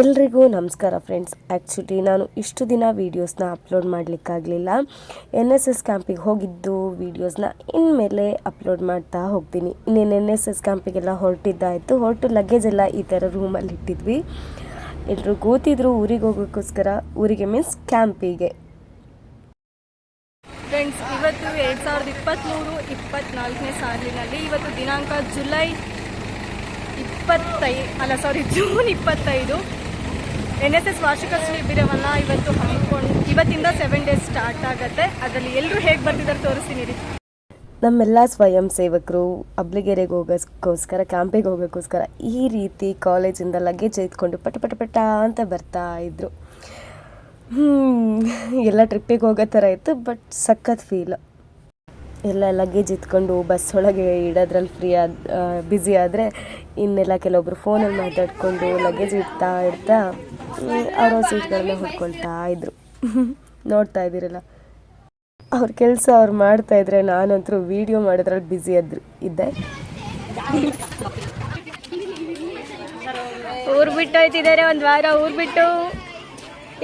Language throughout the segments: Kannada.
ಎಲ್ರಿಗೂ ನಮಸ್ಕಾರ ಫ್ರೆಂಡ್ಸ್ ಆ್ಯಕ್ಚುಲಿ ನಾನು ಇಷ್ಟು ದಿನ ವೀಡಿಯೋಸ್ನ ಅಪ್ಲೋಡ್ ಮಾಡಲಿಕ್ಕಾಗಲಿಲ್ಲ. ಎನ್ ಎಸ್ ಎಸ್ ಕ್ಯಾಂಪಿಗೆ ಹೋಗಿದ್ದು ವೀಡಿಯೋಸ್ನ ಇನ್ಮೇಲೆ ಅಪ್ಲೋಡ್ ಮಾಡ್ತಾ ಹೋಗ್ತೀನಿ. ಇನ್ನೇನು ಎನ್ ಎಸ್ ಎಸ್ ಕ್ಯಾಂಪಿಗೆಲ್ಲ ಹೊರಟಿದ್ದಾಯಿತು. ಹೊರಟು ಲಗೇಜ್ ಎಲ್ಲ ಈ ಥರ ರೂಮಲ್ಲಿ ಇಟ್ಟಿದ್ವಿ. ಎಲ್ಲರೂ ಕೂತಿದ್ರು ಊರಿಗೆ ಹೋಗೋಕ್ಕೋಸ್ಕರ. ಊರಿಗೆ ಮೀನ್ಸ್ ಕ್ಯಾಂಪಿಗೆ ಫ್ರೆಂಡ್ಸ್ ಇವತ್ತು ಎರಡು ಸಾವಿರದ ಇಪ್ಪತ್ತ್ಮೂರು ಇಪ್ಪತ್ತ್ನಾಲ್ಕನೇ ಸಾಲಿನಲ್ಲಿ ಇವತ್ತು ದಿನಾಂಕ ಜುಲೈ ಇಪ್ಪತ್ತೈ, ಅಲ್ಲ ಸಾರಿ ಜೂನ್ ಇಪ್ಪತ್ತೈದು. ಎನ್ ಎಸ್ ಎಸ್ ವಾರ್ಷಿಕ ಶಿಬಿರವನ್ನು ಇವತ್ತು ಹಮ್ಮಿಕೊಂಡು ಇವತ್ತಿಂದ ಸೆವೆನ್ ಡೇಸ್ ಸ್ಟಾರ್ಟ್ ಆಗುತ್ತೆ. ಅದರಲ್ಲಿ ಎಲ್ಲರೂ ಹೇಗೆ ಬರ್ತಿದ್ದಾರೆ ತೋರಿಸ್ತೀನಿ ರೀ. ನಮ್ಮೆಲ್ಲ ಸ್ವಯಂ ಸೇವಕರು ಅಬ್ಲಿಗೆರೆಗೆ ಹೋಗೋಕ್ಕೋಸ್ಕರ ಕ್ಯಾಂಪಿಗೆ ಹೋಗೋಕ್ಕೋಸ್ಕರ ಈ ರೀತಿ ಕಾಲೇಜಿಂದ ಲಗೇಜ್ ಎತ್ಕೊಂಡು ಪಟ ಪಟ ಪಟ ಅಂತ ಬರ್ತಾ ಇದ್ದರು ಎಲ್ಲ ಟ್ರಿಪ್ಪಿಗೆ ಹೋಗೋ ಥರ ಇತ್ತು ಬಟ್ ಸಖತ್ ಫೀಲ್ ಎಲ್ಲ ಲಗೇಜ್ ಇತ್ಕೊಂಡು ಬಸ್ ಒಳಗೆ ಇಡೋದ್ರಲ್ಲಿ ಫ್ರೀ ಆದ ಬ್ಯುಸಿ ಆದರೆ ಇನ್ನೆಲ್ಲ ಕೆಲವೊಬ್ಬರು ಫೋನಲ್ಲಿ ಮಾತಾಡಿಕೊಂಡು ಲಗೇಜ್ ಇಡ್ತಾ ಇಡ್ತಾ ಅವರ ಸೀಟ್ಗಳನ್ನ ಹುಡ್ಕೊಳ್ತಾ ಇದ್ರು. ನೋಡ್ತಾ ಇದ್ದೀರಲ್ಲ. ಅವ್ರ ಕೆಲಸ ಅವ್ರು ಮಾಡ್ತಾ ಇದ್ರೆ ನಾನಂತರೂ ವಿಡಿಯೋ ಮಾಡೋದ್ರಲ್ಲಿ ಬ್ಯುಸಿ ಆದ್ರು, ಇದ್ದೆ. ಊರು ಬಿಟ್ಟು ಹೋಯ್ತಿದ್ದಾರೆ, ಒಂದು ವಾರ ಊರು ಬಿಟ್ಟು.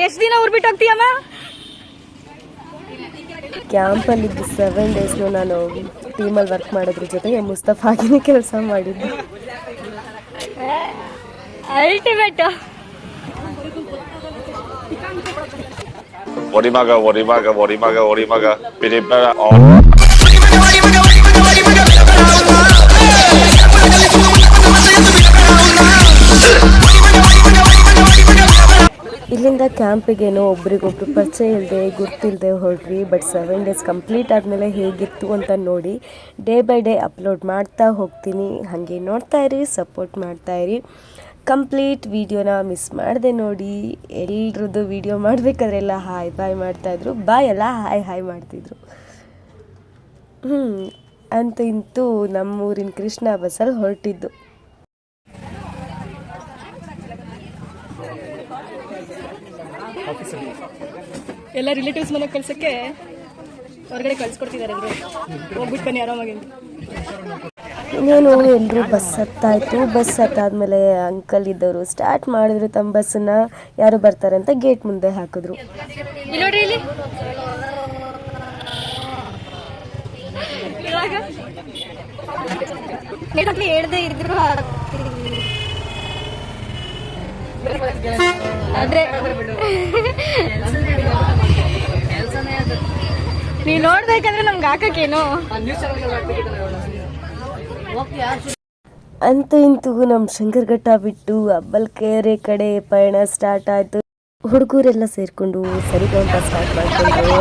ಎಷ್ಟು ದಿನ ಊರು ಬಿಟ್ಟು ಹೋಗ್ತೀಯಮ್ಮ? ಕ್ಯಾಂಪಲ್ಲಿದ್ದು ಸೆವೆನ್ ಡೇಸ್ನು ನಾನು ಟೀಮಲ್ಲಿ ವರ್ಕ್ ಮಾಡೋದ್ರ ಜೊತೆಗೆ ಮುಸ್ತಫಾಗಿನೇ ಕೆಲಸ ಮಾಡಿದ್ದು. Ultimate Warimaga, Warimaga, Warimaga, Warimaga, Piripara, ಇಲ್ಲಿಂದ ಕ್ಯಾಂಪಿಗೇನೋ ಒಬ್ರಿಗೊಬ್ರು ಪರಿಚಯ ಇಲ್ಲದೆ ಗುರ್ತಿಲ್ಲದೆ ಹೊರಡ್ರಿ ಬಟ್ ಸೆವೆನ್ ಡೇಸ್ ಕಂಪ್ಲೀಟ್ ಆದಮೇಲೆ ಹೇಗಿತ್ತು ಅಂತ ನೋಡಿ ಡೇ ಬೈ ಡೇ ಅಪ್ಲೋಡ್ ಮಾಡ್ತಾ ಹೋಗ್ತೀನಿ. ಹಾಗೆ ನೋಡ್ತಾ ಇರಿ ಸಪೋರ್ಟ್ ಮಾಡ್ತಾ ಇರಿ. ಕಂಪ್ಲೀಟ್ ವೀಡಿಯೋನ ಮಿಸ್ ಮಾಡಿದೆ ನೋಡಿ. ಎಲ್ರದ್ದು ವಿಡಿಯೋ ಮಾಡಬೇಕಾದ್ರೆಲ್ಲ ಹಾಯ್ ಬಾಯ್ ಮಾಡ್ತಾಯಿದ್ರು ಬಾಯ್ ಎಲ್ಲ ಹಾಯ್ ಹಾಯ್ ಮಾಡ್ತಿದ್ರು. ಹ್ಞೂ ಅಂತೂ ಇಂತೂ ನಮ್ಮೂರಿನ ಕೃಷ್ಣ ಬಸ್ಸಲ್ಲಿ ಹೊರಟಿದ್ದು. ಎಲ್ಲ ರಿಲೇಟಿವ್ಸ್ ಮನೆಗೆ ಕಳ್ಸಕ್ಕೆ ಹೊರಗಡೆ ಕಳ್ಸಿಕೊಡ್ತಿದ್ದಾರೆ ಇದ್ರು ಹೋಗ್ಬಿಟ್ಟು ಬನ್ನಿ ಆರಾಮಾಗಿ. ಇನ್ನೇನು ಎಲ್ಲರೂ ಬಸ್ ಹತ್ತಾಯ್ತು. ಬಸ್ ಹತ್ತಾದ್ಮೇಲೆ ಅಂಕಲ್ ಇದ್ದವರು ಸ್ಟಾರ್ಟ್ ಮಾಡಿದ್ರು ತಮ್ಮ ಬಸ್ಸನ್ನ ಯಾರು ಬರ್ತಾರೆ ಅಂತ ಗೇಟ್ ಮುಂದೆ ಹಾಕಿದ್ರು. ಹೇಳ್ದೆ ಇದ್ರು. ಆದ್ರೆ ನೀವ್ ನೋಡ್ಬೇಕಂದ್ರೆ ನಮ್ಗೆ ಹಾಕಕ್ಕೇನು? ಅಂತೂ ಇಂತೂ ನಮ್ಮ ಶಂಕರಘಟ್ಟ ಬಿಟ್ಟು ಅಬ್ಬಲ್ಕೆರೆ ಕಡೆ ಪಯಣ ಸ್ಟಾರ್ಟ್ ಆಯ್ತು. ಹುಡುಗರೆಲ್ಲ ಸೇರ್ಕೊಂಡು ಸರಿಗಂಟ ಸ್ಟಾರ್ಟ್ ಮಾಡ್ಕೊಂಡ್ರು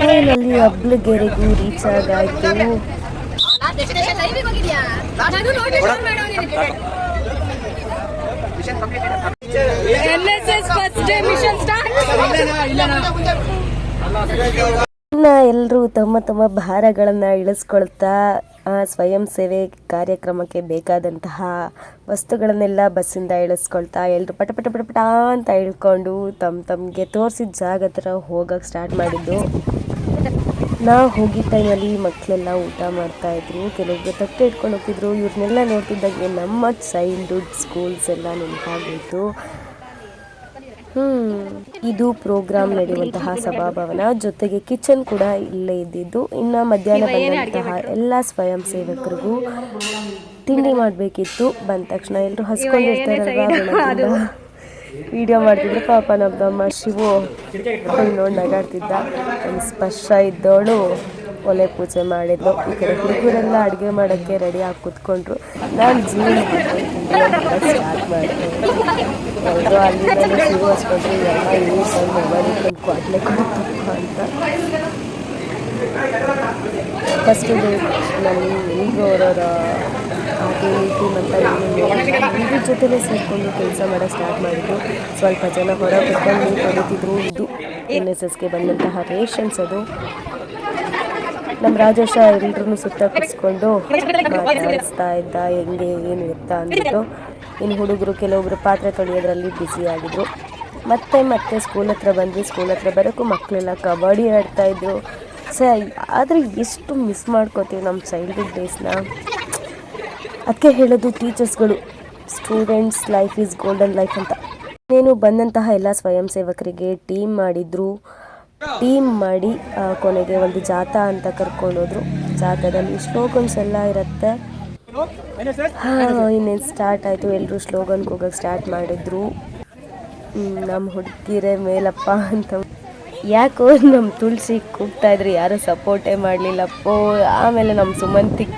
ಫೈನಲಿ ಅಬ್ಲಗೆರೆಗೂ ರೀಚ್ ಆಗಾಯ್ತು ಎಲ್ಲರೂ ತಮ್ಮ ತಮ್ಮ ಭಾರಗಳನ್ನು ಇಳಿಸ್ಕೊಳ್ತಾ ಆ, ಸ್ವಯಂ ಸೇವೆ ಕಾರ್ಯಕ್ರಮಕ್ಕೆ ಬೇಕಾದಂತಹ ವಸ್ತುಗಳನ್ನೆಲ್ಲ ಬಸ್ಸಿಂದ ಇಳಿಸ್ಕೊಳ್ತಾ ಎಲ್ಲರೂ ಪಟ ಪಟ ಪಟ ಪಟ ಅಂತ ಇಳ್ಕೊಂಡು ತಮ್ಮ ತಮಗೆ ತೋರಿಸಿದ ಜಾಗ ಹತ್ರ ಹೋಗಕ್ಕೆ ಸ್ಟಾರ್ಟ್ ಮಾಡಿದ್ದು. ನಾವು ಹೋಗಿದ್ದ ಟೈಮಲ್ಲಿ ಮಕ್ಕಳೆಲ್ಲ ಊಟ ಮಾಡ್ತಾ ಇದ್ರು ಕೆಲವೊಬ್ರು ತಟ್ಟೆ ಇಟ್ಕೊಂಡು ಹೋಗ್ತಿದ್ರು ಇವ್ರನ್ನೆಲ್ಲ ನೋಡ್ತಿದ್ದಾಗೆ ನಮ್ಮ ಚೈಲ್ಡ್ಹುಡ್ ಸ್ಕೂಲ್ಸ್ ಎಲ್ಲ ನೆನಪಾಗೋಯ್ತು ಹ್ಮ್ ಇದು ಪ್ರೋಗ್ರಾಮ್ ನಡೆಯುವಂತಹ ಸಭಾಭವನ ಜೊತೆಗೆ ಕಿಚನ್ ಕೂಡ ಇಲ್ಲೇ ಇದ್ದಿದ್ದು ಇನ್ನು ಮಧ್ಯಾಹ್ನ ಬಂದಂತಹ ಎಲ್ಲ ಸ್ವಯಂ ಸೇವಕರಿಗೂ ತಿಂಡಿ ಮಾಡಬೇಕಿತ್ತು ಬಂದ ತಕ್ಷಣ ಎಲ್ಲರೂ ಹಸ್ಕೊಂಡಿರ್ತಾರಲ್ವಾ ವಿಡಿಯೋ ಮಾಡ್ತಿದ್ರು ಪಾಪ ನಮ್ಮ ಶಿವು. ನೋಡಿ ನಗಾಡ್ತಿದ್ದ ಒಂದು ಸ್ಪರ್ಶ ಇದ್ದವಳು ಒಲೆ ಪೂಜೆ ಮಾಡಿದ್ಲು. ಈ ಕಡೆ ಹುಡುಗರೆಲ್ಲ ಅಡುಗೆ ಮಾಡೋಕ್ಕೆ ರೆಡಿ ಆಗಿ ಕೂತ್ಕೊಂಡ್ರು. ನಾನು ಜೀವನ ಸ್ಟಾರ್ಟ್ ಮಾಡಿದೆ. ನಾನು ಅಲ್ಲಿಂದ ಶಿವು ಹಚ್ಕೊಂಡ್ರು. ಎಲ್ಲ ಈ ಮೊಬೈಲ್ ಇಟ್ಕೊಂಡು ಕೊಡ್ಲೆ ಕೊಡ್ತಪ್ಪ ಅಂತ. ಫಸ್ಟ್ ನಾನು ಈಗ ಅವರವರ ಟೀಮ್ ಅಂತ ಎಲ್ಲರ ಜೊತೆಲೇ ಸೇರಿಕೊಂಡು ಕೆಲಸ ಮಾಡೋ ಸ್ಟಾರ್ಟ್ ಮಾಡಿದ್ರು ಸ್ವಲ್ಪ ಜನ ಹೊರ ಕುತ್ಕೊಂಡು ಕಲಿತಿದ್ರು. ಇದು ಎನ್ ಎಸ್ ಎಸ್ಗೆ ಬಂದಂತಹ ರೇಷನ್ಸ್ ಅದು. ನಮ್ಮ ರಾಜೇಶ ಎಲ್ರೂ ಸುತ್ತ ಕೂರಿಸ್ಕೊಂಡು ಮಾತಾಡಿಸ್ತಾ ಇದ್ದ, ಹೆಂಗೆ, ಏನು ಎತ್ತ ಅಂದ್ಬಿಟ್ಟು. ಇನ್ನು ಹುಡುಗರು ಕೆಲವೊಬ್ರು ಪಾತ್ರೆ ತೊಳೆಯೋದ್ರಲ್ಲಿ ಆಗಿದ್ರು. ಮತ್ತೆ ಮತ್ತೆ ಸ್ಕೂಲ್ ಹತ್ರ ಬಂದ್ವಿ. ಸ್ಕೂಲ್ ಹತ್ರ ಬರೋಕ್ಕೂ ಮಕ್ಕಳೆಲ್ಲ ಕಬಡ್ಡಿ ಆಡ್ತಾ ಇದ್ರು. ಸ, ಆದರೆ ಎಷ್ಟು ಮಿಸ್ ಮಾಡ್ಕೋತೀವಿ ನಮ್ಮ ಚೈಲ್ಡ್ಹುಡ್ ಡೇಸ್ನ ಅದಕ್ಕೆ ಹೇಳೋದು ಟೀಚರ್ಸ್ಗಳು, students life is golden life ಅಂತ. నేను ಬಂದಂತಹ ಎಲ್ಲ ಸ್ವಯಂ ಸೇವಕರಿಗೆ ಟೀಮ್ ಮಾಡಿದ್ರು, ಟೀಮ್ ಮಾಡಿ ಕೊನೆಗೆ ಒಂದು ಜಾಥಾ ಅಂತ ಕರ್ಕೊಂಡೋದ್ರು ಜಾಥಾದಲ್ಲಿ ಸ್ಲೋಗನ್ಸ್ ಎಲ್ಲ ಇರುತ್ತೆ. ಇನ್ನೇನು ಸ್ಟಾರ್ಟ್ ಆಯಿತು. ಎಲ್ಲರೂ ಸ್ಲೋಗನ್ಗೆ ಹೋಗೋಕೆ ಸ್ಟಾರ್ಟ್ ಮಾಡಿದ್ರು. ನಮ್ಮ ಹುಡುಗಿರೇ ಮೇಲಪ್ಪ ಅಂತ. ಯಾಕೋ ನಮ್ಮ ತುಳಸಿ ಕೂಗ್ತಾ ಇದ್ರು, ಯಾರೂ ಸಪೋರ್ಟೇ ಮಾಡಲಿಲ್ಲಪ್ಪೋ. ಆಮೇಲೆ ನಮ್ಮ ಸುಮಂತಿಗೆ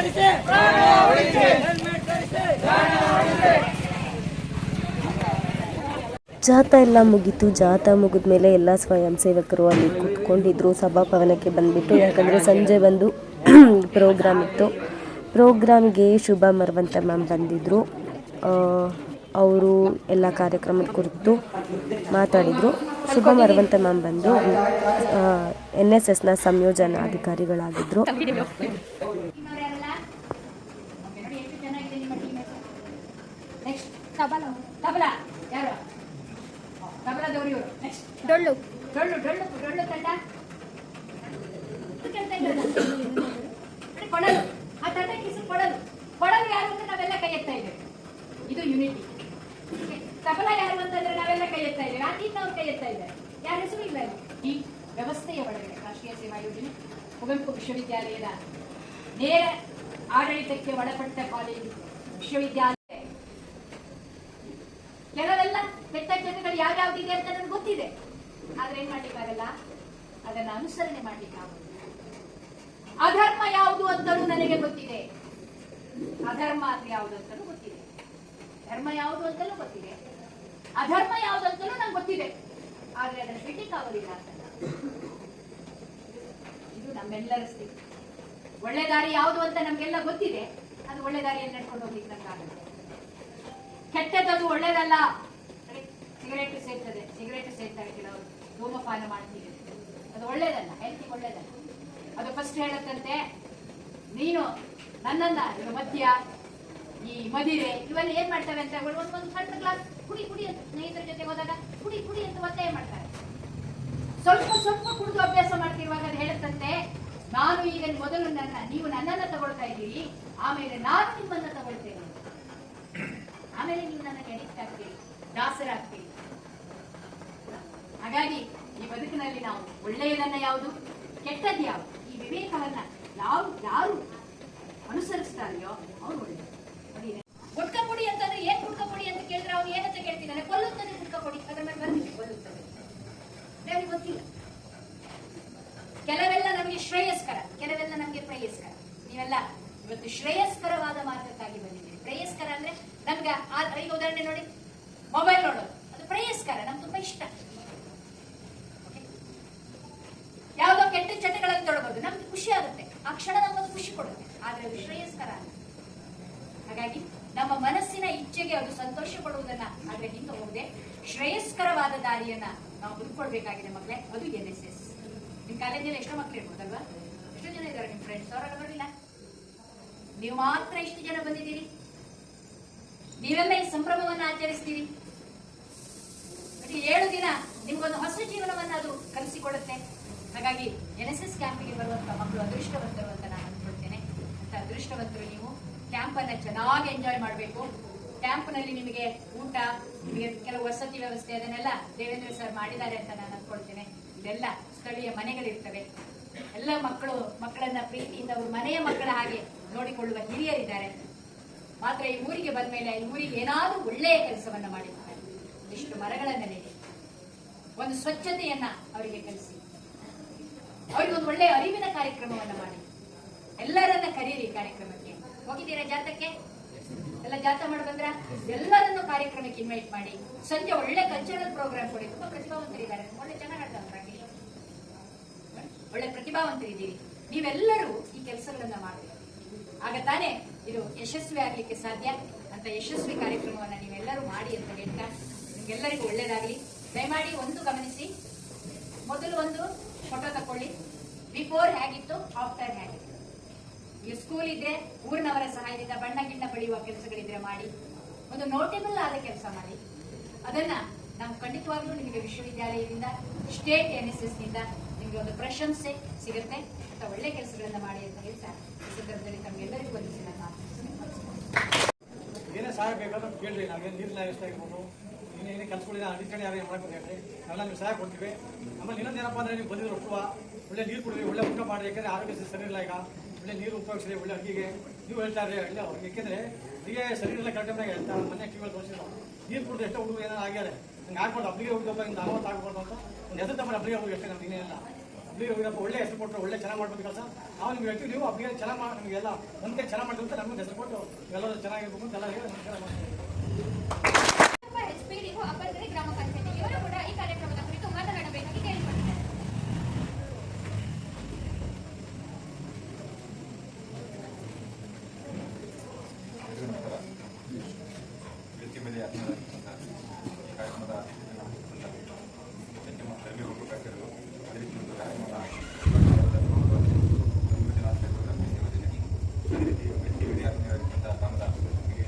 ಧರಿಸಿ ಜಾಥಾ ಎಲ್ಲ ಮುಗೀತು. ಜಾಥಾ ಮುಗಿದ ಮೇಲೆ ಎಲ್ಲ ಸ್ವಯಂ ಸೇವಕರು ಅಲ್ಲಿ ಕೂತ್ಕೊಂಡಿದ್ರು. ಸಭಾಭವನಕ್ಕೆ ಬಂದ್ಬಿಟ್ಟು, ಯಾಕಂದರೆ ಸಂಜೆ ಬಂದು ಪ್ರೋಗ್ರಾಮ್ ಇತ್ತು. ಪ್ರೋಗ್ರಾಮ್ಗೆ ಶುಭ ಮರವಂತ ಮ್ಯಾಮ್ ಬಂದಿದ್ದರು ಅವರು ಎಲ್ಲ ಕಾರ್ಯಕ್ರಮದ ಕುರಿತು ಮಾತಾಡಿದರು. ಶುಭ ಮರವಂತ ಮ್ಯಾಮ್ ಬಂದು ಎನ್ ಎಸ್ ಎಸ್ನ ಸಂಯೋಜನಾ ಅಧಿಕಾರಿಗಳಾಗಿದ್ದರು ತಬಲ ತಬಲ ಯಾರು? ತಬಲದವ್ರು ಇವರು. ಡೊಳ್ಳು. ಡೊಳ್ಳು ಡೊಳ್ಳು ಡೊಳ್ಳು ತಂಡ ಕೊಡಲು ಆ ತಂಡ ಹೆಸರು ಕೊಡಲು ಕೊಡಲು ಯಾರು ಅಂತ ನಾವೆಲ್ಲ ಕೈ ಎತ್ತಾ ಇದ್ದೇವೆ. ಇದು ಯುನಿಟಿ ತಬಲ ಯಾರು ಅಂತಂದ್ರೆ ನಾವೆಲ್ಲ ಕೈ ಎತ್ತಾ ಇದ್ದೇವೆ. ಆತೀತ ಅವ್ರು ಕೈ ಎತ್ತಾ ಇದ್ದಾರೆ. ಯಾರ ಹೆಸರು ಇಲ್ಲ ಈ ವ್ಯವಸ್ಥೆಯ ಒಳಗಡೆ ರಾಷ್ಟ್ರೀಯ ಸೇವಾ ಯೋಜನೆ ಕುವೆಂಪು ವಿಶ್ವವಿದ್ಯಾಲಯದ ನೇರ ಆಡಳಿತಕ್ಕೆ ಒಳಪಟ್ಟ ಕಾಲೇಜು ವಿಶ್ವವಿದ್ಯಾಲಯ ಕೆಲವೆಲ್ಲ ಕೆಟ್ಟ ಕೆಲಸಗಳು ಯಾವ್ಯಾವ್ದಿದೆ ಅಂತ ನನ್ಗೆ ಗೊತ್ತಿದೆ. ಆದ್ರೆ ಏನ್ ಮಾಡ್ಲಿಕ್ಕಾಗಲ್ಲ ಅದನ್ನ ಅನುಸರಣೆ ಮಾಡ್ಲಿಕ್ಕಾಗಲ್ಲ ಅಧರ್ಮ ಯಾವುದು ಅಂತಲೂ ನನಗೆ ಗೊತ್ತಿದೆ. ಅಧರ್ಮ ಅಂದ್ರೆ ಯಾವುದು ಅಂತಲೂ ಗೊತ್ತಿದೆ. ಧರ್ಮ ಯಾವುದು ಅಂತಲೂ ಗೊತ್ತಿದೆ. ಅಧರ್ಮ ಯಾವುದು ಅಂತಲೂ ನಂಗೆ ಗೊತ್ತಿದೆ. ಆದ್ರೆ ಅದನ್ನ ಬಿಡ್ಲಿಕ್ಕಾಗೋದಿಲ್ಲ ಅಂತಲ್ಲ. ಇದು ನಮ್ಮೆಲ್ಲರ ಸ್ಥಿತಿ. ಒಳ್ಳೆ ದಾರಿ ಯಾವುದು ಅಂತ ನಮ್ಗೆಲ್ಲ ಗೊತ್ತಿದೆ. ಅದು ಒಳ್ಳೆ ದಾರಿಯಲ್ಲಿ ನಡ್ಕೊಂಡು ಹೋಗ್ಲಿಕ್ಕೆ ಆಗುತ್ತೆ ಕೆಟ್ಟದ್ದು ಒಳ್ಳೇದಲ್ಲ. ಸಿಗರೇಟ್ ಸೇರ್ತದೆ, ಸಿಗರೇಟ್ ಸೇರ್ತಾರೆ ಕೆಲವರು. ಧೂಮಪಾನ ಮಾಡ್ತೀವಿ. ಅದು ಒಳ್ಳೇದಲ್ಲ ಹೆಲ್ತಿ ಒಳ್ಳೇದಲ್ಲ. ಅದು ಫಸ್ಟ್ ಹೇಳತ್ತಂತೆ, ನೀನು ನನ್ನನ್ನ ಇದು ಮದ್ಯ ಈ ಮದಿರೆ, ಇವೆಲ್ಲ ಏನ್ ಮಾಡ್ತವೆ ಅಂತ ಹೇಳಿ ಒಂದು ಒಂದು ಸಣ್ಣ ಗ್ಲಾಸ್ ಕುಡಿ ಕುಡಿ ಅಂತ ಸ್ನೇಹಿತರ ಜೊತೆ ಹೋದಾಗ ಕುಡಿ ಕುಡಿ ಅಂತ ಒತ್ತಾಯ ಮಾಡ್ತಾರೆ. ಸ್ವಲ್ಪ ಸ್ವಲ್ಪ ಕುಡಿದು ಅಭ್ಯಾಸ ಮಾಡ್ತಿರುವಾಗ ಅದು ಹೇಳುತ್ತಂತೆ, ನಾನು ಈಗ ಮೊದಲು ನನ್ನ, ನೀವು ನನ್ನನ್ನ ತಗೊಳ್ತಾ ಇದ್ದೀರಿ, ಆಮೇಲೆ ನಾನು ನಿಮ್ಮನ್ನ ತಗೊಳ್ತೇನೆ. ಆಮೇಲೆ ನೀವು ನನ್ನ ಅಡಿಕ್ಟ್ ಆಗ್ತೀರಿ ದಾಸರಾಗ್ತೀರಿ ಹಾಗಾಗಿ ಈ ಬದುಕಿನಲ್ಲಿ ನಾವು ಒಳ್ಳೆಯದನ್ನ ಯಾವುದು, ಕೆಟ್ಟದ್ದು ಯಾವುದು? ಈ ವಿವೇಕವನ್ನ ಯಾವ, ಯಾರು ಅನುಸರಿಸ್ತಾರೆಯೋ ಅವ್ರು ಒಳ್ಳೆಯದು ಗುಟ್ಕ ಕೊಡಿ ಅಂತಂದ್ರೆ ಏನ್ ಗುಟ್ಕ ಕೊಡಿ ಅಂತ ಕೇಳಿದ್ರೆ ಅವ್ನು ಏನಂತ ಕೇಳ್ತಿದ್ದಾನೆ ಕೊಲ್ಲುತ್ತದೆ ಗುಟ್ಕ ಕೊಡಿ ಅದ್ರ ಮೇಲೆ ಬರ್ತೀನಿ ಕೊಲ್ಲುತ್ತದೆ ನನಗೆ ಗೊತ್ತಿಲ್ಲ. ಕೆಲವೆಲ್ಲ ನಮಗೆ ಶ್ರೇಯಸ್ಕರ, ಕೆಲವೆಲ್ಲ ನಮಗೆ ಪ್ರೇಯಸ್ಕರ. ನೀವೆಲ್ಲ ಇವತ್ತು ಶ್ರೇಯಸ್ಕರವಾದ ಮಾರ್ಗಕ್ಕಾಗಿ ಬಂದಿದ್ದೀವಿ ಪ್ರೇಯಸ್ಕರ ಅಂದ್ರೆ ನಮ್ಗೆ ಈಗ ಉದಾಹರಣೆ ನೋಡಿ. ಮೊಬೈಲ್ ನೋಡೋದು ಅದು ಪ್ರೇಯಸ್ಕರ ನಮ್ಗೆ ತುಂಬಾ ಇಷ್ಟ? ಯಾವುದೋ ಕೆಟ್ಟ ಚಟಗಳಲ್ಲಿ ತೊಡಗೋದು ನಮ್ಗೆ ಖುಷಿ ಆಗುತ್ತೆ. ಆ ಕ್ಷಣ ನಮ್ಗೆ ಖುಷಿ ಕೊಡುತ್ತೆ. ಆದ್ರೆ ಅದು ಶ್ರೇಯಸ್ಕರ ಹಾಗಾಗಿ ನಮ್ಮ ಮನಸ್ಸಿನ ಇಚ್ಛೆಗೆ ಅದು ಸಂತೋಷ ಕೊಡುವುದನ್ನ ಆದ್ರೆ ಹಿಂದೆ ಹೋಗದೆ ಶ್ರೇಯಸ್ಕರವಾದ ದಾರಿಯನ್ನ ನಾವು ಹುಡುಕೊಳ್ಬೇಕಾಗಿದೆ ಮಕ್ಕಳೇ. ಅದು ಎನ್ ಎಸ್ ಎಸ್ ನಿಮ್ ಕಾಲೇಜಲ್ಲಿ ಎಷ್ಟೋ ಮಕ್ಳು ಇರ್ಬೋದಲ್ವಾ? ಎಷ್ಟು ಜನ ಇದ್ದಾರೆ ನಿಮ್ ಫ್ರೆಂಡ್ಸ್ ಅವರೆಲ್ಲ ಬರಲಿಲ್ಲ? ನೀವು ಮಾತ್ರ ಎಷ್ಟು ಜನ ಬಂದಿದ್ದೀರಿ? ನೀವೆಲ್ಲ ಈ ಸಂಭ್ರಮವನ್ನು ಆಚರಿಸ್ತೀರಿ ಮತ್ತೆ ಈ ಏಳು ದಿನ ನಿಮ್ಗೊಂದು ಹೊಸ ಜೀವನವನ್ನ ಅದು ಕಲಿಸಿಕೊಡುತ್ತೆ ಹಾಗಾಗಿ ಎನ್ ಎಸ್ ಎಸ್ ಕ್ಯಾಂಪಿಗೆ ಬರುವಂತ ಮಕ್ಕಳು ಅದೃಷ್ಟವಂತರು ಅಂತ ನಾನು ಅಂದ್ಕೊಳ್ತೇನೆ ಅಂತ ಅದೃಷ್ಟವಂತರು ನೀವು ಕ್ಯಾಂಪ್ ಅನ್ನ ಚೆನ್ನಾಗಿ ಎಂಜಾಯ್ ಮಾಡಬೇಕು. ಕ್ಯಾಂಪ್ನಲ್ಲಿ ನಿಮಗೆ ಊಟ, ನಿಮಗೆ ಕೆಲವು ವಸತಿ ವ್ಯವಸ್ಥೆ ಅದನ್ನೆಲ್ಲ ದೇವೇಂದ್ರ ಸರ್ ಮಾಡಿದ್ದಾರೆ ಅಂತ ನಾನು ಅಂದ್ಕೊಳ್ತೇನೆ. ಇದೆಲ್ಲ ಸ್ಥಳೀಯ ಮನೆಗಳಿರ್ತವೆ. ಎಲ್ಲ ಮಕ್ಕಳು, ಮಕ್ಕಳನ್ನ ಪ್ರೀತಿಯಿಂದ ಅವ್ರ ಮನೆಯ ಮಕ್ಕಳ ಹಾಗೆ ನೋಡಿಕೊಳ್ಳುವ ಹಿರಿಯರಿದ್ದಾರೆ. ಮಾತ್ರ ಈ ಊರಿಗೆ ಬಂದ್ಮೇಲೆ ಈ ಊರಿಗೆ ಏನಾದರೂ ಒಳ್ಳೆಯ ಕೆಲಸವನ್ನ ಮಾಡಿದ್ದಾರೆ. ಇಷ್ಟು ಮರಗಳನ್ನ ನೀಡಿ. ಒಂದು ಸ್ವಚ್ಛತೆಯನ್ನ ಅವರಿಗೆ ಕಲಿಸಿ. ಅವರಿಗೆ ಒಂದು ಒಳ್ಳೆಯ ಅರಿವಿನ ಕಾರ್ಯಕ್ರಮವನ್ನ ಮಾಡಿ. ಎಲ್ಲರನ್ನ ಕರೀರಿ ಕಾರ್ಯಕ್ರಮಕ್ಕೆ. ಹೋಗಿದ್ದೀರಾ ಜಾತಕ್ಕೆ? ಎಲ್ಲ ಜಾತ ಮಾಡಿ ಬಂದ್ರ? ಎಲ್ಲರನ್ನು ಕಾರ್ಯಕ್ರಮಕ್ಕೆ ಇನ್ವೈಟ್ ಮಾಡಿ. ಸಂಜೆ ಒಳ್ಳೆ ಕಲ್ಚರಲ್ ಪ್ರೋಗ್ರಾಮ್ ಕೊಡಿ. ತುಂಬಾ ಪ್ರತಿಭಾವಂತರಿದ್ದಾರೆ. ಒಳ್ಳೆ ಚೆನ್ನಾಗಿ ಒಳ್ಳೆ ಪ್ರತಿಭಾವಂತರಿದ್ದೀರಿ. ನೀವೆಲ್ಲರೂ ಈ ಕೆಲಸಗಳನ್ನ ಮಾಡಬೇಕು. ಆಗ ತಾನೇ ಇದು ಯಶಸ್ವಿ ಆಗ್ಲಿಕ್ಕೆ ಸಾಧ್ಯ. ಅಂತ ಯಶಸ್ವಿ ಕಾರ್ಯಕ್ರಮವನ್ನ ನೀವೆಲ್ಲರೂ ಮಾಡಿ ಅಂತ ಹೇಳ್ತಾ ನಿಮ್ಗೆಲ್ಲರಿಗೂ ಒಳ್ಳೇದಾಗ್ಲಿ. ದಯಮಾಡಿ ಒಂದು ಗಮನಿಸಿ. ಮೊದಲು ಒಂದು ಫೋಟೋ ತಕೊಳ್ಳಿ. ಬಿಫೋರ್ ಹೇಗಿತ್ತು ಆಫ್ಟರ್ ಹೇಗಿತ್ತು? ಸ್ಕೂಲ್ ಇದ್ರೆ ಊರಿನವರ ಸಹಾಯದಿಂದ ಬಣ್ಣ ಗಿಣ್ಣ ಬೆಳೆಯುವ ಕೆಲಸಗಳಿದ್ರೆ ಮಾಡಿ. ಒಂದು ನೋಟೇಬಲ್ ಆದ ಕೆಲಸ ಮಾಡಿ. ಅದನ್ನ ನಾವು ಖಂಡಿತವಾಗ್ಲೂ ನಿಮಗೆ ವಿಶ್ವವಿದ್ಯಾಲಯದಿಂದ ಸ್ಟೇಟ್ ಎನ್ ಎಸ್ ಎಸ್ನಿಂದ ನಿಮಗೆ ಒಂದು ಪ್ರಶಂಸೆ ಸಿಗುತ್ತೆ. ಅಂತ ಒಳ್ಳೆ ಕೆಲಸಗಳನ್ನ ಮಾಡಿ ಅಂತ ಹೇಳ್ತಾ ಈ ಸಂದರ್ಭದಲ್ಲಿ ತಮಗೆಲ್ಲರಿಗೂ ಮುಗಿಸ್ತೇನೆ. ಏನೇ ಸಹಾಯ ಬೇಕಾದ್ರೆ ಕೇಳ್ರಿ ನಾವೇನು ನೀರಿನ ವ್ಯವಸ್ಥೆ ಇರ್ಬೋದು ಇನ್ನೇ ಏನೇ ಕೆಲಸಗಳಿದೆ ಅಡಿಚಣೆ ಯಾರು ಮಾಡಬೇಕು ಹೇಳ್ರಿ. ನಾವೆಲ್ಲ ನೀವು ಸಹಾಯ ಕೊಡ್ತೀವಿ. ಆಮೇಲೆ ಇನ್ನೊಂದು ಏನಪ್ಪ ಅಂದ್ರೆ ನೀವು ಒಪ್ಪುವ ಒಳ್ಳೆ ನೀರು ಕುಡಿದ್ರಿ ಒಳ್ಳೆ ಊಟ ಮಾಡಿ, ಯಾಕಂದ್ರೆ ಆರೋಗ್ಯ ಸರಿ ಇಲ್ಲ ಈಗ. ಒಳ್ಳೆ ನೀರು ಉಪಯೋಗಿಸಿದ್ರೆ ಒಳ್ಳೆ ಅಡುಗೆಗೆ ನೀವು ಹೇಳ್ತಾ ಇದ್ರೆ ಇಲ್ಲ ಅವ್ರಿಗೆ ಯಾಕೆಂದ್ರೆ ಹೀಗೆ ಸರಿ ಇಲ್ಲ ಕರೆಕ್ಟ್ ಟೈಮ್ನಾಗ ಹೇಳ್ತಾ ಮನೆ ಕಿವಿಯಲ್ಲಿ ತೋರಿಸಿಲ್ಲ ನೀರು ಕುಡಿದ್ರೆ ಎಷ್ಟೋ ಹುಡುಗರು ಏನೋ ಆಗ್ಯಾರೆ. ಹಂಗೆ ಹಾಕೊಂಡು ಅಬ್ಲಿಗೆ ಹೋಗಿದ್ದಪ್ಪ ಹಿಂಗೆ ನಾವು ತಾಗಬಾರ್ದು ಅಂತ ಒಂದು ಹೆಸರು ತಮ್ಮ ಅಬ್ಲಿಗೆ ಹೋಗಿ ಅಷ್ಟೇ ನಮ್ಗೆ ಇನ್ನೇನಿಲ್ಲ ಅಬ್ಲಿಗೆ ಹೋಗಿದ್ದಪ್ಪ ಒಳ್ಳೆ ಹೆಸರು ಕೊಟ್ಟರು ಒಳ್ಳೆ ಚೆನ್ನಾಗಿ ಮಾಡ್ಬೇಕು ಕೆಲಸ. ನಾವು ನಿಮ್ಗೆ ಹೇಳ್ತೀವಿ ನೀವು ಅಬ್ಲಿಗೆ ಚೆನ್ನಾಗಿ ಮಾಡಿ ಎಲ್ಲ ಒಂದೇ ಚೆನ್ನಾಗಿ ಮಾಡ್ತೀವಿ ಅಂತ ನಮ್ಗೆ ಹೆಸರು ಕೊಟ್ಟು ಎಲ್ಲರೂ ಚೆನ್ನಾಗಿರ್ಬೇಕು ಅಂತ ಎಲ್ಲ ಹೇಳಿ ನಮಸ್ಕಾರ ಮಾಡ್ತೀವಿ ಎಸ್ಪಿಡಿಒ ಅಪ್ಪರ್ಗರೆ ಗ್ರಾಮ ಪಂಚಾಯತಿ ಇವರು ಕೂಡ ಈ ಕಾರ್ಯಕ್ರಮದ ಕುರಿತು ಮಾತನಾಡಬೇಕಾಗಿ ಕೇಳಿಕೊಂಡಿದ್ದಾರೆ ವೃತ್ತಿ ಮೇಲೆ ಆತ್ಮಹತ್ಯೆ ಈ ಕಾರ್ಯಕ್ರಮದ ಹೆಚ್ಚಿನ ಮಕ್ಕಳಿಗೆ ಹೋಗಬೇಕಾಗಿರೋದು ಅದೇ ರೀತಿ ಒಂದು ಕಾರ್ಯಕ್ರಮದ ಅದೇ ರೀತಿ ವ್ಯಕ್ತಿ ವಿದ್ಯಾರ್ಥಿಗಳಿಗಿಂತ ತಮ್ಮದ ಈ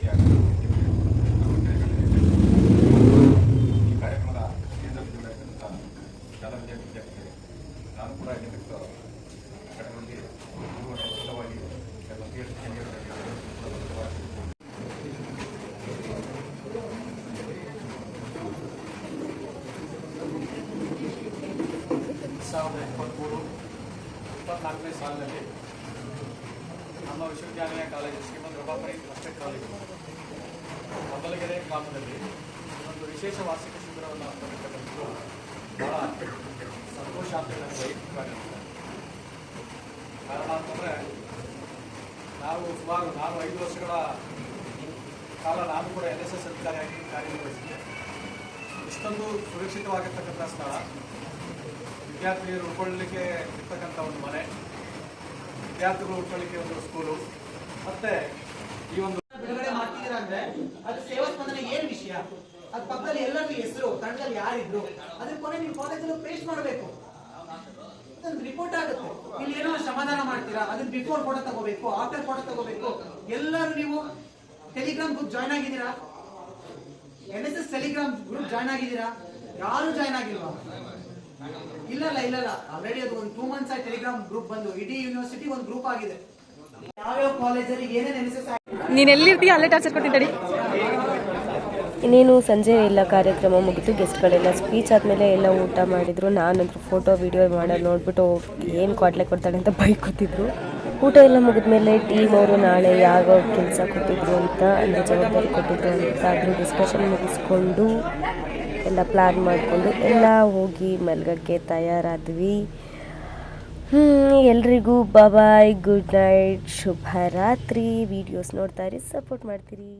ಕಾರ್ಯಕ್ರಮದ ಕೇಂದ್ರ ಬಿಂದುವಾಗಿದ್ದಂಥ ಶಾಲಾ ವಿದ್ಯಾರ್ಥಿ ವಿದ್ಯಾರ್ಥಿಗಳಿಗೆ ನಾನು ಕೂಡ ಇಲ್ಲಿ ಕಡೆಗಳಲ್ಲಿ ಮೂರು ವರ್ಷ ಉಚಿತವಾಗಿ ಕೆಲವು ಕೇಂದ್ರಗಳಲ್ಲಿ ಸಾವಿರದ ಇಪ್ಪತ್ತ್ಮೂರು ಇಪ್ಪತ್ನಾಲ್ಕನೇ ಸಾಲಿನಲ್ಲಿ ನಮ್ಮ ವಿಶ್ವವಿದ್ಯಾಲಯ ಕಾಲೇಜು, ಶ್ರೀಮಂತ ರಬಾಪರಿ ಅಷ್ಟೇ ಕಾಲೇಜು ಮೊದಲಗೆರೆ ಗ್ರಾಮದಲ್ಲಿ ಒಂದು ವಿಶೇಷ ವಾರ್ಷಿಕ ಶಿಬಿರವನ್ನು ಹಮ್ಮಿಕೊಂಡಿದ್ದು, ಬಹಳ ಸಂತೋಷ ಅಂತ ನನಗೆ ವೈಯಕ್ತಿಕವಾಗಿರುತ್ತೆ ಕಾರಣ ಅಂತಂದರೆ, ನಾವು ಸುಮಾರು ನಾನು ಐದು ವರ್ಷಗಳ ಕಾಲ ನಾನು ಕೂಡ ಎನ್ ಎಸ್ ಎಸ್ ಅಧಿಕಾರಿಯಾಗಿ ಕಾರ್ಯನಿರ್ವಹಿಸಿದ್ದೆ. ಇಷ್ಟೊಂದು ಸುರಕ್ಷಿತವಾಗಿರ್ತಕ್ಕಂಥ ಸ್ಥಳ. ವಿದ್ಯಾರ್ಥಿಗಳು ಉಳ್ಕೊಳ್ಳಲಿಕ್ಕೆ ಇರ್ತಕ್ಕಂಥ ಒಂದು ಮನೆ. ವಿದ್ಯಾರ್ಥಿಗಳು ಉಳ್ಕೊಳ್ಳಿಕ್ಕೆ ಒಂದು ಸ್ಕೂಲು ಮತ್ತೆ ಈ ಒಂದು ಬಿಡುಗಡೆ ಮಾಡ್ತಿದ್ದೀರಾ ಅಂದ್ರೆ ಅದು ಸೇವಾ ಸ್ಪಂದನೆ ಏನ್ ವಿಷಯ? ಅದ್ ಪಕ್ಕದಲ್ಲಿ ಎಲ್ಲರಿಗೂ ಹೆಸರು, ತಂಡದಲ್ಲಿ ಯಾರಿದ್ರು, ಅದ್ರ ಕೊನೆ ನೀವು ಕಾಲೇಜಲ್ಲಿ ಪೇಸ್ಟ್ ಮಾಡಬೇಕು. ರಿಪೋರ್ಟ್ ಆಗುತ್ತೆ. ಇಲ್ಲಿ ಏನೋ ಸಮಾಧಾನ ಮಾಡ್ತೀರಾ? ಅದನ್ನ ಬಿಫೋರ್ ಫೋಟೋ ತಗೋಬೇಕು ಆಫ್ಟರ್ ಫೋಟೋ ತಗೋಬೇಕು. ಎಲ್ಲರೂ ನೀವು ಟೆಲಿಗ್ರಾಮ್ ಗ್ರೂಪ್ ಜಾಯ್ನ್ ಆಗಿದ್ದೀರಾ? N S S Telegram group join ಆಗಿದ್ದೀರಾ? ಯಾರು ಜಾಯ್ನ್ ಆಗಿಲ್ವಾ? ಇಲ್ಲಲ್ಲ ಇಲ್ಲಲ್ಲ. ಆಲ್ರೆಡಿ ಅದು ಒಂದು ಟೂ ಮಂತ್ಸ್ ಆಗಿ ಟೆಲಿಗ್ರಾಮ್ ಗ್ರೂಪ್ ಬಂದು ಇಡೀ ಯೂನಿವರ್ಸಿಟಿ ಒಂದು ಗ್ರೂಪ್ ಆಗಿದೆ. ಯಾವ್ಯಾವ ಕಾಲೇಜಲ್ಲಿ ಏನೇನು ಎನ್ ಎಸ್ ಎಸ್ ನೀನ್ ಎಲ್ಲಿರ್ತೀಯ? ಅಲ್ಲೇ ಟಾರ್ಚರ್ ಕೊಟ್ಟಿದ್ದಾಡಿ ಇನ್ನೇನು ಸಂಜೆ ಎಲ್ಲ ಕಾರ್ಯಕ್ರಮ ಮುಗಿತು ಗೆಸ್ಟ್ಗಳೆಲ್ಲ ಸ್ಪೀಚ್ ಆದಮೇಲೆ ಎಲ್ಲ ಊಟ ಮಾಡಿದರು. ನಾನಂತೂ ಫೋಟೋ ವಿಡಿಯೋ ಮಾಡೋದು ನೋಡ್ಬಿಟ್ಟು ಏನು ಕ್ವಾಟ್ಲೆ ಕೊಡ್ತಾಳೆ ಅಂತ ಬೈಕೋತಿದ್ರು. ಊಟ ಎಲ್ಲ ಮುಗಿದ್ಮೇಲೆ ಟೀಮ್ ಅವರು ನಾಳೆ ಯಾವ ಕೆಲಸ ಕೊಟ್ಟಿದ್ರು ಅಂತ ಅಂದರೆ ಜವಾಬ್ದಾರಿ ಕೊಟ್ಟಿದ್ರು ಅಂತ ಅದ್ರ ಡಿಸ್ಕಷನ್ ಮುಗಿಸ್ಕೊಂಡು ಎಲ್ಲ ಪ್ಲ್ಯಾನ್ ಮಾಡಿಕೊಂಡು ಎಲ್ಲ ಹೋಗಿ ಮಲ್ಗಕ್ಕೆ ತಯಾರಾದ್ವಿ. ಎಲ್ರಿಗೂ ಬಾಯ್ ಗುಡ್ ನೈಟ್ ಶುಭ ರಾತ್ರಿ ವೀಡಿಯೋಸ್ ನೋಡ್ತಾ ಇರಿ ಸಪೋರ್ಟ್ ಮಾಡ್ತೀರಿ.